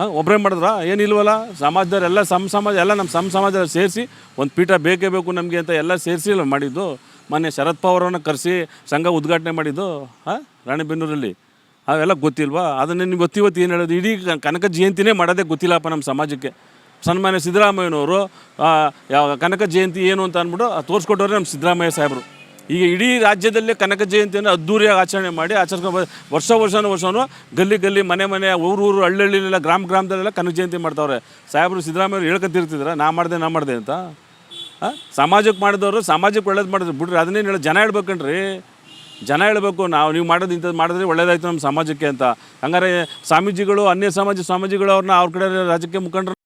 ಹಾಂ? ಒಬ್ಬರೇ ಮಾಡಿದ್ರಾ? ಏನಿಲ್ವಲ್ಲ? ಸಮಾಜದವರೆಲ್ಲ ಸಮ ಸಮಾಜ, ಎಲ್ಲ ನಮ್ಮ ಸಮ ಸಮಾಜ ಸೇರಿಸಿ ಒಂದು ಪೀಠ ಬೇಕೇ ಬೇಕು ನಮಗೆ ಅಂತ ಎಲ್ಲ ಸೇರಿಸಿ ಮಾಡಿದ್ದು. ಮೊನ್ನೆ ಶರದ್ ಪವಾರನ್ನು ಕರೆಸಿ ಸಂಘ ಉದ್ಘಾಟನೆ ಮಾಡಿದ್ದು. ಹಾಂ? ರಾಣೆಬೆನ್ನೂರಲ್ಲಿ. ಅವೆಲ್ಲ ಗೊತ್ತಿಲ್ವಾ? ಅದನ್ನು ನಿಮ್ಗೆ ಗೊತ್ತಿವತ್ತು ಏನು ಹೇಳೋದು? ಇಡೀ ಕನಕ ಜಯಂತಿನೇ ಮಾಡೋದೇ ಗೊತ್ತಿಲ್ಲಪ್ಪ ನಮ್ಮ ಸಮಾಜಕ್ಕೆ. ಸನ್ಮಾನ್ಯ ಸಿದ್ದರಾಮಯ್ಯನವರು ಯಾವ ಕನಕ ಜಯಂತಿ ಏನು ಅಂತ ಅಂದ್ಬಿಟ್ಟು ತೋರಿಸ್ಕೊಟ್ಟವ್ರೆ ನಮ್ಮ ಸಿದ್ದರಾಮಯ್ಯ ಸಾಹೇಬರು. ಈಗ ಇಡೀ ರಾಜ್ಯದಲ್ಲೇ ಕನಕ ಜಯಂತಿಯನ್ನು ಅದ್ದೂರಿಯಾಗಿ ಆಚರಣೆ ಮಾಡಿ ಆಚರಿಸ್ಕೊಂಡು ವರ್ಷ ವರ್ಷನೂ ವರ್ಷವೂ ಗಲ್ಲಿ ಗಲ್ಲಿ ಮನೆ ಮನೆ ಊರು ಊರು ಹಳ್ಳಿಯಲ್ಲೆಲ್ಲ ಗ್ರಾಮ ಗ್ರಾಮದಲ್ಲೆಲ್ಲ ಕನಕ ಜಯಂತಿ ಮಾಡ್ತಾವ್ರೆ. ಸಾಹೇಬರು ಸಿದ್ದರಾಮಯ್ಯವ್ರು ಹೇಳ್ಕೊತಿರ್ತಿದ್ರ? ನಾ ಮಾಡಿದೆ ನಾ ಮಾಡಿದೆ ಅಂತ? ಸಮಾಜಕ್ಕೆ ಮಾಡಿದವರು ಸಮಾಜಕ್ಕೆ ಒಳ್ಳೇದು ಮಾಡಿದ್ರು. ಬಿಡ್ರಿ ಅದನ್ನೇನು ಹೇಳಿ ಜನ ಹೇಳ್ಬೇಕನ್ರಿ. ಜನ ಹೇಳಬೇಕು, ನಾವು ನೀವು ಮಾಡೋದು ಇಂಥದ್ದು ಮಾಡಿದ್ರೆ ಒಳ್ಳೇದಾಯ್ತು ನಮ್ಮ ಸಮಾಜಕ್ಕೆ ಅಂತ. ಹಂಗಾರೆ ಸ್ವಾಮೀಜಿಗಳು, ಅನ್ಯ ಸಮಾಜ ಸ್ವಾಮೀಜಿಗಳು ಅವ್ರನ್ನ ಅವ್ರ ಕಡೆ ರಾಜಕೀಯ ಮುಖಂಡರು